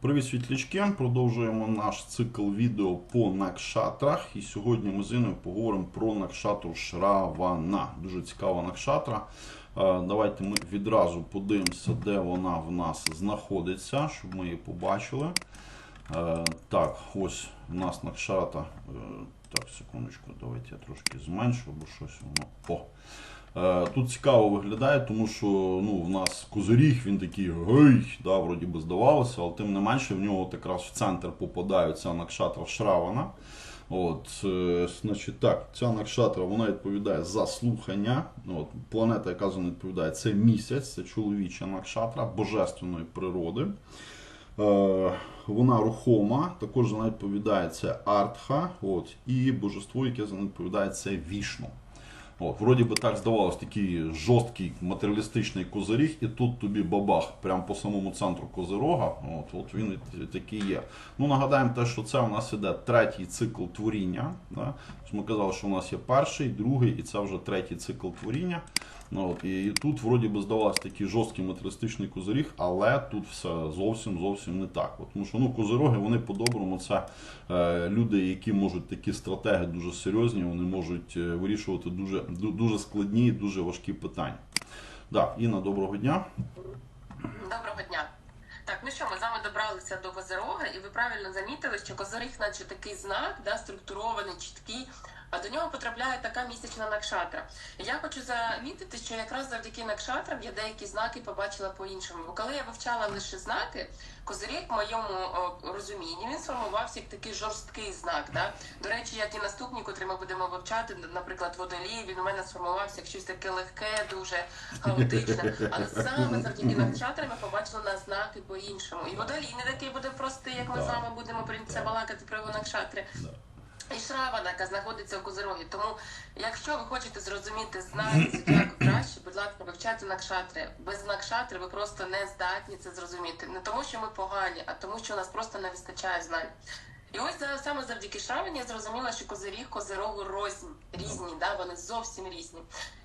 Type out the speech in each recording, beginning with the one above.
Привіт, світлячки! Продовжуємо наш цикл відео по накшатрах. І сьогодні ми з Іною поговоримо про накшатру Шравана. Дуже цікава накшатра. Е, Давайте ми відразу подивимося, де вона в нас знаходиться, щоб ми її побачили. Е, Так, ось у нас накшата. Е, Так, секундочку, давайте я трошки зменшу, бо щось воно. О! Е, Тут цікаво виглядає, тому що ну, в нас козиріг, він такий гей, да, вроді би здавалося, але тим не менше в нього якраз в центр попадає ця накшатра Шравана. От, е, значить, так, ця накшатра вона відповідає за слухання. От, планета, яка за відповідає, це місяць, це чоловіча накшатра божественної природи. Е, вона рухома, також за відповідає це Артха, от, і божество, яке за відповідає, це Вішну. От, вроді би так здавалось, такий жорсткий матеріалістичний козиріг, і тут тобі бабах, прямо по самому центру козирога. От, от він такий є. Ну нагадаємо те, що це у нас іде третій цикл творіння. Да? Тобто Ми казали, що у нас є перший, другий, і це вже третій цикл творіння. Ну, от, і, тут вроді би здавалось такий жорсткий матеріалістичний козиріг, але тут все зовсім зовсім не так. От, тому що ну, козироги, вони по-доброму це е, люди, які можуть такі стратеги дуже серйозні, вони можуть е, вирішувати дуже, дуже складні, і дуже важкі питання. Да, Інна, доброго дня. Доброго дня. Так, ну що, ми з вами добралися до Козирога, і ви правильно замітили, що Козиріг, наче такий знак, да, структурований, чіткий, а до нього потрапляє така місячна накшатра. Я хочу замітити, що якраз завдяки накшатрам я деякі знаки побачила по-іншому. Бо коли я вивчала лише знаки, Козиріг в моєму о, розумінні він сформувався як такий жорсткий знак. Да? До речі, як і наступні, котрі ми будемо вивчати, наприклад, водолій, він у мене сформувався як щось таке легке, дуже хаотичне. Але саме завдяки накшатрам я побачила на знаки по-іншому. І водолій не такий буде простий, як ми з вами будемо це балакати про його накшатри. І Шравана, яка знаходиться у Козирогі. Тому, якщо ви хочете зрозуміти знаки зодіаку краще, будь ласка, вивчайте накшатри. Без накшатри ви просто не здатні це зрозуміти. Не тому, що ми погані, а тому, що у нас просто не вистачає знань. І ось саме завдяки Шравані я зрозуміла, що козиріг, козирогу рознь, різні, да, вони зовсім різні.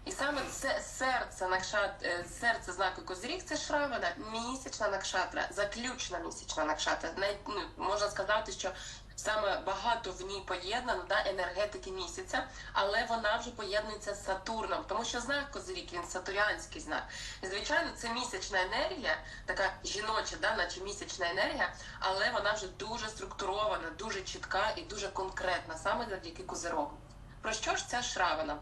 І саме це серце накшат, е, серце знаку козиріг це Шравана, місячна накшатра, заключна місячна накшатра. Навіть ну, можна сказати, що саме багато в ній поєднано да, енергетики місяця, але вона вже поєднується з Сатурном, тому що знак Козирік, він сатуріанський знак. Звичайно, це місячна енергія, така жіноча, да, наче місячна енергія, але вона вже дуже структурована, дуже чітка і дуже конкретна, саме завдяки Козирогу. Про що ж ця шравана?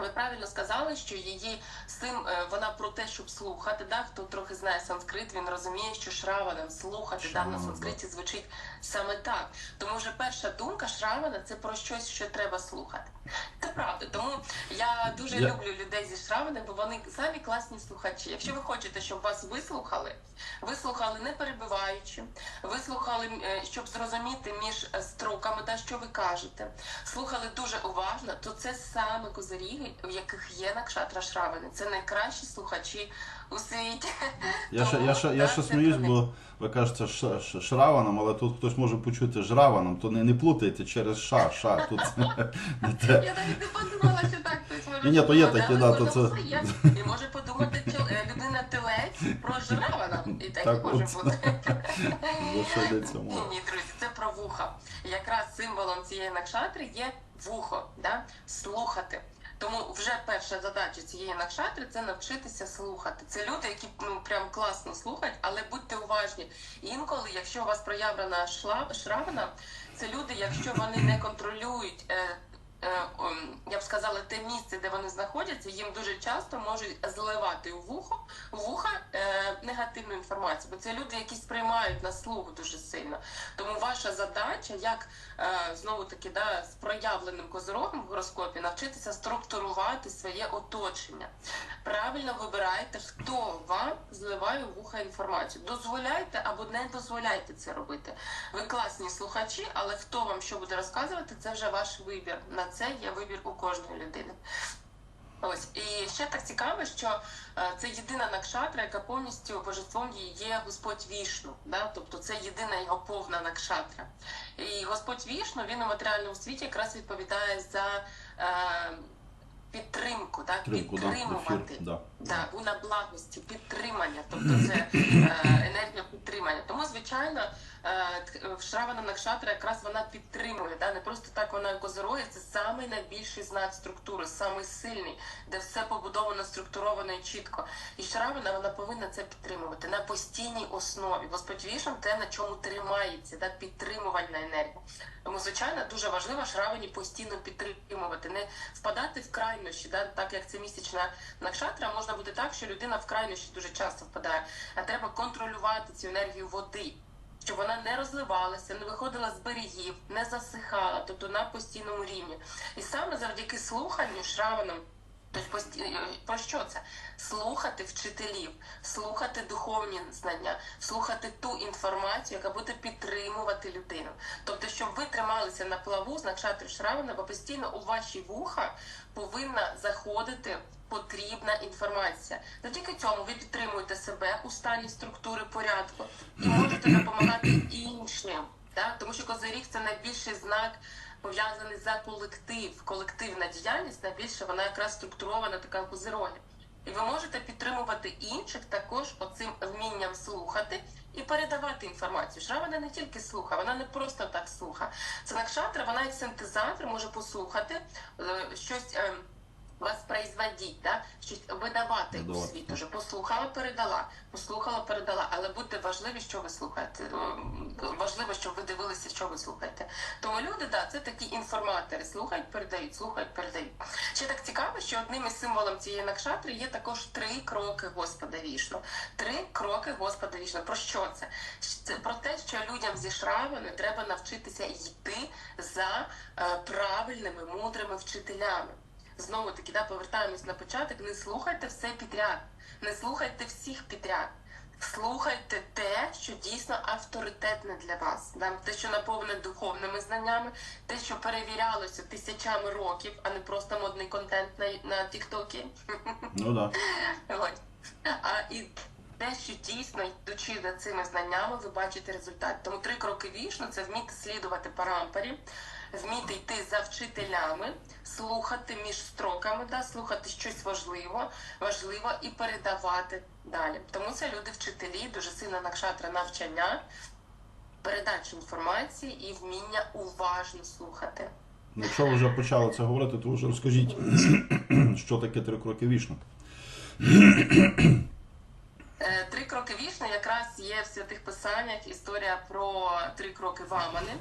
Ви правильно сказали, що її з цим е, вона про те, щоб слухати. Да? Хто трохи знає санскрит, він розуміє, що шравана слухати да, на санскриті звучить саме так. Тому вже перша думка шравана це про щось, що треба слухати. Це правда. Тому я дуже Я- люблю людей зі шраваним, бо вони самі класні слухачі. Якщо ви хочете, щоб вас вислухали, вислухали не перебиваючи, вислухали, е, щоб зрозуміти між е, строками, та що ви кажете, слухали дуже уважно, то це саме козиріги, в яких є накшатра шравани. Це найкращі слухачі у світі. Я ще, я ще, я ще сміюсь, бо ви кажете ш, ш, шраваном, але тут хтось може почути жраваном, то не, не плутайте через ша, ша. Тут не те. Я навіть не подумала, що так хтось може Ні, то є такі, да, то це- І може подумати е, людина телець про жирафа, і так, Так може бути. Ні, ні, друзі, це про вуха. Якраз символом цієї накшатри є вухо, да? слухати. Тому вже перша задача цієї накшатри це навчитися слухати. Це люди, які ну прям класно слухають, але будьте уважні. Інколи, якщо у вас проявлена шравана, це люди, якщо вони не контролюють. Е, я б сказала, те місце, де вони знаходяться, їм дуже часто можуть зливати у вухо у вуха е, негативну інформацію, бо це люди, які сприймають на слух дуже сильно. Тому ваша задача, як е, знову таки, да, з проявленим козирогом в гороскопі, навчитися структурувати своє оточення. Правильно вибирайте, хто вам зливає у вуха інформацію. Дозволяйте або не дозволяйте це робити. Ви класні слухачі, але хто вам що буде розказувати, це вже ваш вибір. На це є вибір у кожної людини. Ось і ще так цікаво, що е, це єдина накшатра, яка повністю божеством її є Господь Вішну. Да? Тобто це єдина його повна накшатра. І Господь Вішну він у матеріальному світі якраз відповідає за е, підтримку, так? Підтримку, да, підтримувати. ефір, да. Так, у на благості, підтримання, тобто це е, енергія підтримання. Тому, звичайно, Шравана Накшатра якраз вона підтримує. Да? Не просто так вона козороги, це самий найбільший знак структури, самий сильний, де все побудовано, структуровано і чітко. І Шравана вона повинна це підтримувати на постійній основі. Господь Вішн те, на чому тримається, да? підтримувальна енергія. Тому, звичайно, дуже важливо Шравані постійно підтримувати, не впадати в крайнощі, да? так як це місячна накшатра, можна бути так, що людина в крайнощі дуже часто впадає, а треба контролювати цю енергію води. Щоб вона не розливалася, не виходила з берегів, не засихала, тобто на постійному рівні. І саме завдяки слуханню шраваном, тобто про що це? Слухати вчителів, слухати духовні знання, слухати ту інформацію, яка буде підтримувати людину. Тобто, щоб ви трималися на плаву з накшатри Шравана, бо постійно у ваші вуха повинна заходити потрібна інформація. Завдяки цьому ви підтримуєте себе у стані структури порядку і можете допомагати іншим. Так? Тому що козиріг це найбільший знак пов'язаний за колектив. Колективна діяльність найбільше вона якраз структурована така в козирогі. І ви можете підтримувати інших також оцим вмінням слухати і передавати інформацію. Шравана не тільки слухає, вона не просто так слухає. Це накшатра, вона як синтезатор може послухати е, щось. Е, воспроизводить, да? щось видавати у світ. Уже послухала, передала, послухала, передала. Але будьте важливі, що ви слухаєте. Важливо, щоб ви дивилися, що ви слухаєте. Тому люди, да, це такі інформатори. Слухають, передають, слухають, передають. Ще так цікаво, що одним із символом цієї накшатри є також три кроки Господа Вішну. Три кроки Господа Вішну. Про що це? Це про те, що людям зі шравами треба навчитися йти за е, правильними, мудрими вчителями. Знову таки, да, повертаємось на початок. Не слухайте все підряд, не слухайте всіх підряд. Слухайте те, що дійсно авторитетне для вас, да? те, що наповнене духовними знаннями, те, що перевірялося тисячами років, а не просто модний контент на, на Тіктокі. Ну да. От. А і те, що дійсно йдучи за цими знаннями, ви бачите результат. Тому три кроки вішно це вміти слідувати парампорі, вміти йти за вчителями, слухати між строками, да, слухати щось важливо, важливо і передавати далі. Тому це люди вчителі, дуже сильна накшатра навчання, передача інформації і вміння уважно слухати. Якщо ви вже почали це говорити, то вже розкажіть, що таке три кроки вішну. Е, Три кроки вішни якраз є в святих писаннях історія про три кроки Вамани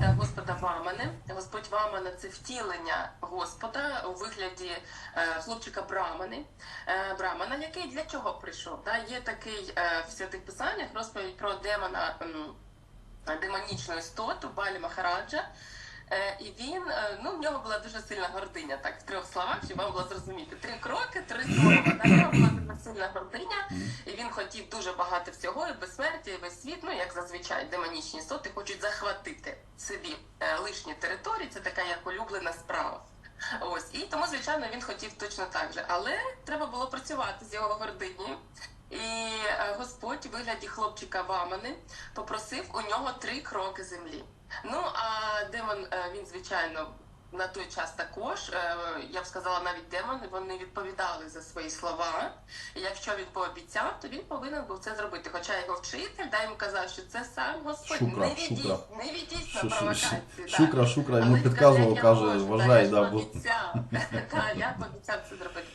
та Господа Вамани. Господь Вамана це втілення Господа у вигляді е, хлопчика Брамани. Е, Брамана, який для чого прийшов? Є такий е, в святих писаннях розповідь про демона. Демонічну істоту Балі Махараджа, і він, е, ну, в нього була дуже сильна гординя, так, в трьох словах, щоб вам було зрозуміти. Три кроки, три слова. В нього була дуже сильна гординя, і він хотів дуже багато всього, і безсмертя, і весь світ, ну, як зазвичай, демонічні істоти хочуть захватити собі е, лишні території, це така як улюблена справа. Ось, і тому, звичайно, він хотів точно так же. Але треба було працювати з його гординею. І е, Господь у вигляді хлопчика Вамани попросив у нього три кроки землі. Ну а демон е, він звичайно на той час також. е, Я б сказала, навіть демони вони відповідали за свої слова. І якщо він пообіцяв, то він повинен був це зробити. Хоча його вчитель да, йому казав, що це сам Господь. Шукра, не відійсь, шукра. не відійсь на провокації. да. Шукра, шукра, йому підказував, каже, вважай, я да, бо пообіцяв. Та, я пообіцяв це зробити.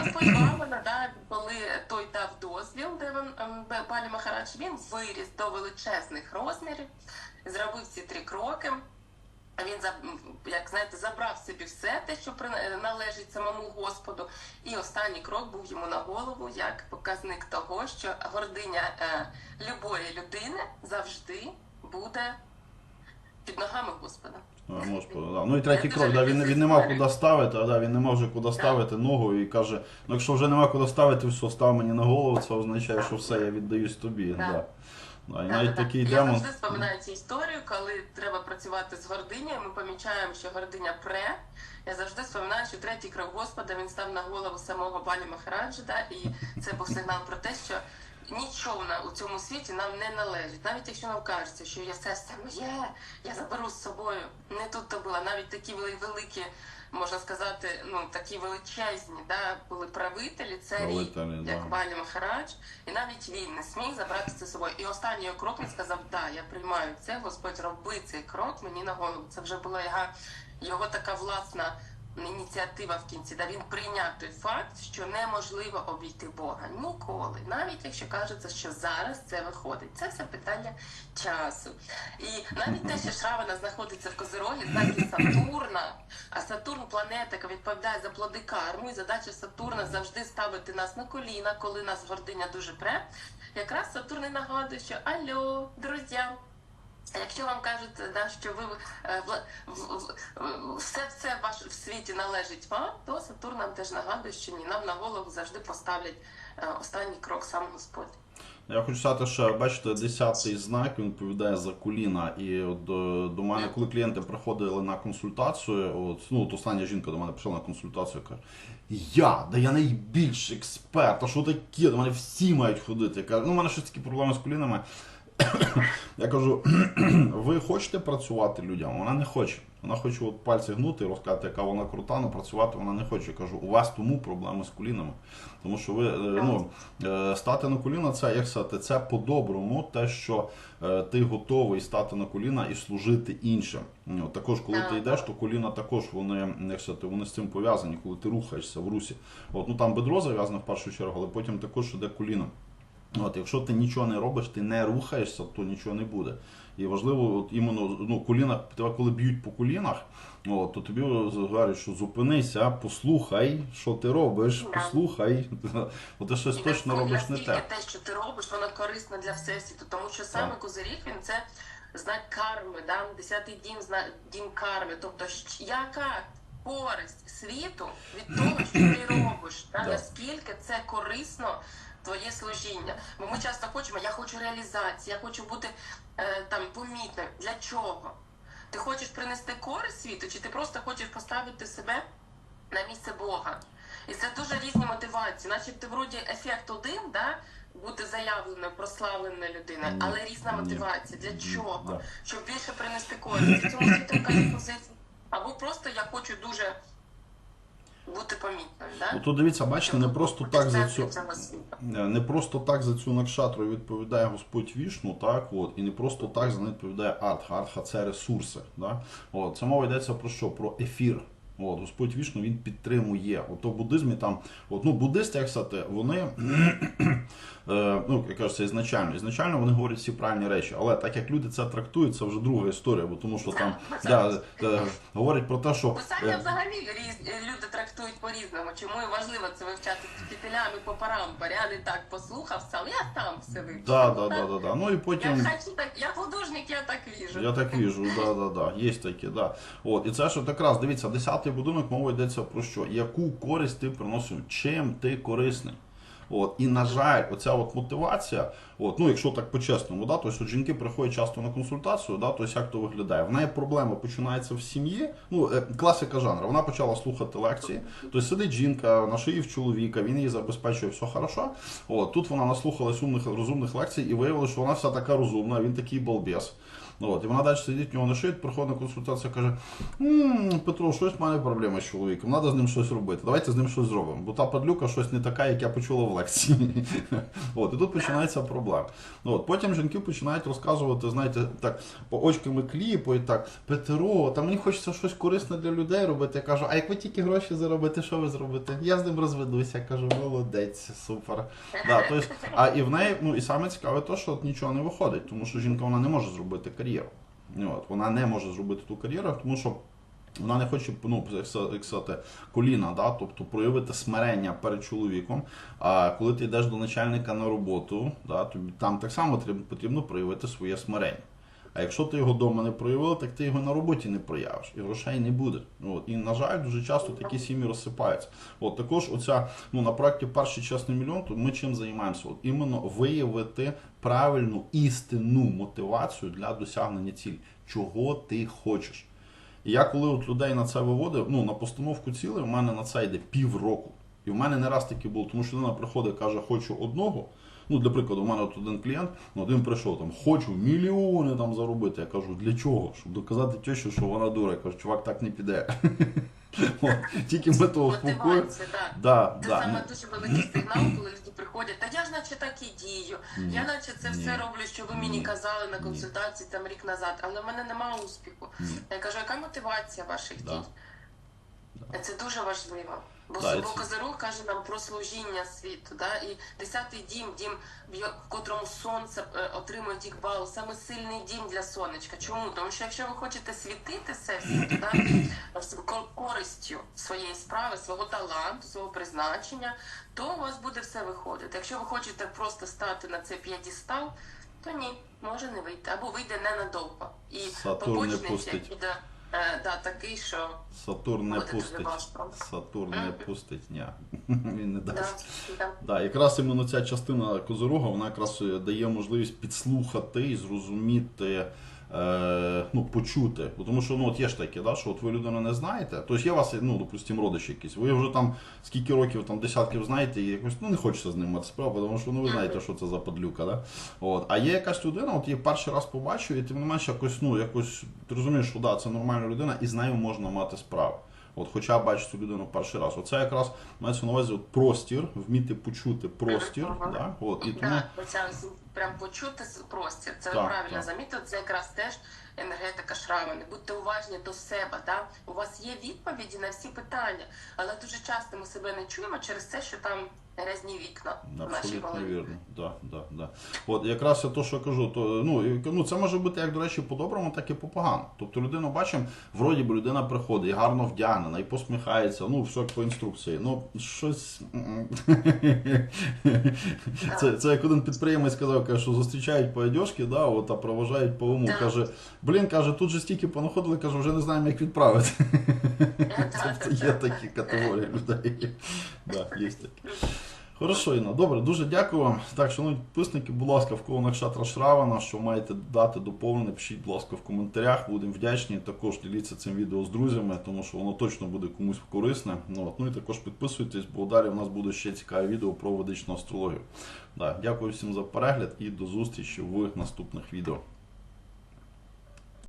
Господь Вамана, да, коли той дав дозвіл, де він ем, Б- Махарадж, він виріс до величезних розмірів, зробив ці три кроки. А Він як знаєте, забрав собі все те, що при- належить самому Господу. І останній крок був йому на голову як показник того, що гординя е, любої людини завжди буде під ногами Господа. А, може, да. Ну і третій Я крок, да, він, він не мав куди ставити, а да, він не мав вже куди ставити ногу і каже, ну якщо вже нема куди ставити, все, став мені на голову, це означає, що все, я віддаюсь тобі. Так. Да. Да, і Так, навіть так. такий Я демон. завжди споминаю цю історію, коли треба працювати з гординею. Ми помічаємо, що гординя пре. Я завжди споминаю, що третій крок Господа він став на голову самого Балі Махараджа, да, і це був сигнал про те, що нічого на- у цьому світі нам не належить. Навіть якщо нам кажеться, що я все моє, я заберу з собою. Не тут то було. Навіть такі вели- великі можна сказати, ну такі величезні, да, були правителі, царі, Правителі, да. як Валі Махарадж, і навіть він не сміг забрати це з собою. І останній його крок він сказав: Да, я приймаю це, Господь, роби цей крок мені на голову. Це вже була його, його така власна ініціатива в кінці, де він прийняв той факт, що неможливо обійти Бога ніколи, навіть якщо кажеться, що зараз це виходить. Це все питання часу. І навіть те, що Шравана знаходиться в Козирогі, знаки Сатурна, а Сатурн планета, яка відповідає за плоди карму, і задача Сатурна завжди ставити нас на коліна, коли нас гординя дуже пре. Якраз Сатурн і нагадує, що альо, друзі. Якщо вам кажуть, да, що ви е, все це ваш в світі належить вам, то Сатурн нам теж нагадує, що ні, нам на голову завжди поставлять е, останній крок сам Господь. Я хочу сказати, що бачите, десятий знак він відповідає за коліна. І от до, до мене, коли клієнти приходили на консультацію, от ну от остання жінка до мене прийшла на консультацію, каже: Я, да я найбільший експерт, а що таке? До мене всі мають ходити. Я кажу, ну, у мене щось такі проблеми з колінами. Я кажу, ви хочете працювати людям? Вона не хоче. Вона хоче от пальці гнути і розказати, яка вона крута, але працювати вона не хоче. Я кажу, у вас тому проблеми з колінами. Тому що ви е, ну, е, стати на коліна, це як сказати, це по-доброму, те, що е, ти готовий стати на коліна і служити іншим. Ну, також, коли ти йдеш, то коліна також вони, як сказати, вони з цим пов'язані, коли ти рухаєшся в русі. От, ну там бедро зав'язане в першу чергу, але потім також іде коліно. От, якщо ти нічого не робиш, ти не рухаєшся, то нічого не буде. І важливо, от іменно ну, коліна, тебе коли б'ють по колінах, от, то тобі говорять, що зупинися, послухай, що ти робиш, Да. послухай. Бо ти щось І точно робиш не те. те, що ти робиш, воно корисно для всесвіту, тому що саме Так. козиріг він це знак карми, да? десятий дім зна дім карми. Тобто, яка користь світу від того, що ти робиш? Да. наскільки це корисно. Твоє служіння, бо ми часто хочемо, я хочу реалізації, я хочу бути е, там помітним. Для чого? Ти хочеш принести користь світу, чи ти просто хочеш поставити себе на місце Бога? І це дуже різні мотивації, начебто вроді ефект один, да? бути заявленою, прославленою людиною, але різна мотивація. Для чого? Щоб більше принести користь. Цьому світу каже позиція. Або просто я хочу дуже бути помітним. Да? Тут дивіться, бачите, не просто так за цю. Е, Не просто так за цю накшатру відповідає Господь Вішну, так от, і не просто так за неї відповідає Артха. Артха це ресурси. Да? От, це мова йдеться про що? Про ефір. От, Господь Вішну він підтримує. От, в буддизмі там, от, ну, буддисти, як сказати, вони, е, ну, як кажуть, ізначально. Ізначально вони говорять всі правильні речі, але так як люди це трактують, це вже друга історія, бо тому що там да, е, говорять про те, що. Писання е, взагалі різ... люди трактують по-різному. Чому і важливо це вивчати з вчителями по парампорі, а не так послухав сам, я сам все вивчив. Да, да, да, да, да. Ну і Я хочу так, я художник, я так віжу. Я так віжу, да, да, да. Є таке, да. От, і це ж якраз, дивіться, десятий будинок мова йдеться про що? Яку користь ти приносив, чим ти корисний. От, і на жаль, оця от мотивація, от, ну якщо так по-чесному, да, тобто жінки приходять часто на консультацію, да, тобто як то виглядає. В неї проблема починається в сім'ї. Ну, е, класика жанру. Вона почала слухати лекції. Тобто сидить жінка на шиї в чоловіка, він її забезпечує все хорошо. От, тут вона наслухалась умних розумних лекцій і виявилося, що вона вся така розумна, він такий балбес. От, і вона далі сидить в нього на шиї, приходить на консультацію, каже: «М, Петро, щось в мене проблеми з чоловіком, треба з ним щось робити. Давайте з ним щось зробимо. Бо та падлюка щось не така, як я почула в лекції. От, і тут починається проблема. От, потім жінки починають розказувати, знаєте, так, по очками кліпу, і так, Петро, та мені хочеться щось корисне для людей робити. Я кажу, а як ви тільки гроші заробите, що ви зробите? Я з ним розведуся. Я кажу, молодець, супер. Да, то а і в неї, ну і саме цікаве те, що от нічого не виходить, тому що жінка вона не може зробити кар'єру. От, вона не може зробити ту кар'єру, тому що вона не хоче ну, як сказати, коліна, да? тобто проявити смирення перед чоловіком. А коли ти йдеш до начальника на роботу, да, тобі там так само потрібно проявити своє смирення. А якщо ти його вдома не проявив, так ти його на роботі не проявиш, і грошей не буде. От. І, на жаль, дуже часто такі сім'ї розсипаються. От також оця, ну, на проєкті перший чесний мільйон, то ми чим займаємося? От іменно виявити правильну істинну мотивацію для досягнення цілі, чого ти хочеш. І я коли от людей на це виводив, ну на постановку цілей, у мене на це йде півроку. І в мене не раз таке було, тому що людина приходить, каже, хочу одного. Ну, для прикладу, у мене от один клієнт, ну, один прийшов там, хочу мільйони там заробити. Я кажу, для чого? Щоб доказати тещі, що вона дура. Я кажу, чувак, так не піде. Тільки ми того спокою. Да, Це да. саме дуже великий сигнал, коли люди приходять. Та я ж наче так і дію. Ні, Я наче це все роблю, що ви мені казали на консультації там рік назад, але в мене немає успіху. Ні. Я кажу, яка мотивація ваших Да. дій? Це дуже важливо. Бо, Да, Козирог каже нам про служіння світу. Да? І десятий дім, дім, в котрому сонце е, отримує дікбал, саме сильний дім для сонечка. Чому? Тому що якщо ви хочете світити всесвіту, да? з користю своєї справи, свого таланту, свого призначення, то у вас буде все виходити. Якщо ви хочете просто стати на цей п'єдістал, то ні, може не вийти. Або вийде ненадовго. І Сатурн не побочний пустить. ефект буде е, да, такий, що Сатурн не Буде дуже пустить. важко. Сатурн не Мгм. пустить, ні. Він не да, дасть. да. Да, якраз іменно ця частина козорога, вона якраз е, дає можливість підслухати і зрозуміти, е, ну, почути. Бо Тому що ну, от є ж таке, да, що от ви людину не знаєте, тобто є у вас, ну, допустимо, родичі якісь, ви вже там скільки років, там десятків знаєте, і якось ну, не хочеться з ним мати справу, тому що ну, ви знаєте, що це за подлюка. Да? От. А є якась людина, от її перший раз побачив, і тим не менш якось, ну, якось, ти розумієш, що да, це нормальна людина, і з нею можна мати справу. От, хоча бачиш цю людину перший раз. Оце якраз мається на увазі от простір, вміти почути простір. Ага. Да? От, і тому, Да, оця прям почути простір. Це Так, правильно так. замітили. Це якраз теж енергетика шрамани. Будьте уважні до себе. Да? У вас є відповіді на всі питання, але дуже часто ми себе не чуємо через те, що там грязні вікна в нашій голові. вірно. Да, да, да. От якраз я то, що кажу, то ну, і, ну це може бути як до речі, по-доброму, так і по-поганому. Тобто людину бачимо, вроді би людина приходить і гарно вдягнена, і посміхається, ну все як по інструкції. Ну щось. це, це як один підприємець сказав, каже, що зустрічають по одежці, да, от, а проважають по уму. Каже, блін, каже, тут же стільки понаходили, каже, вже не знаємо, як відправити. Тобто є такі категорії людей. Да, є такі. Хорошо, Інна, добре, дуже дякую вам. Так, шановні підписники, будь ласка, в кого Накшатра Шравана, що маєте дати доповнення, пишіть, будь ласка, в коментарях. Будемо вдячні. Також діліться цим відео з друзями, тому що воно точно буде комусь корисне. Ну, от. ну і також підписуйтесь, бо далі у нас буде ще цікаве відео про ведичну астрологію. Да, дякую всім за перегляд і до зустрічі в наступних відео.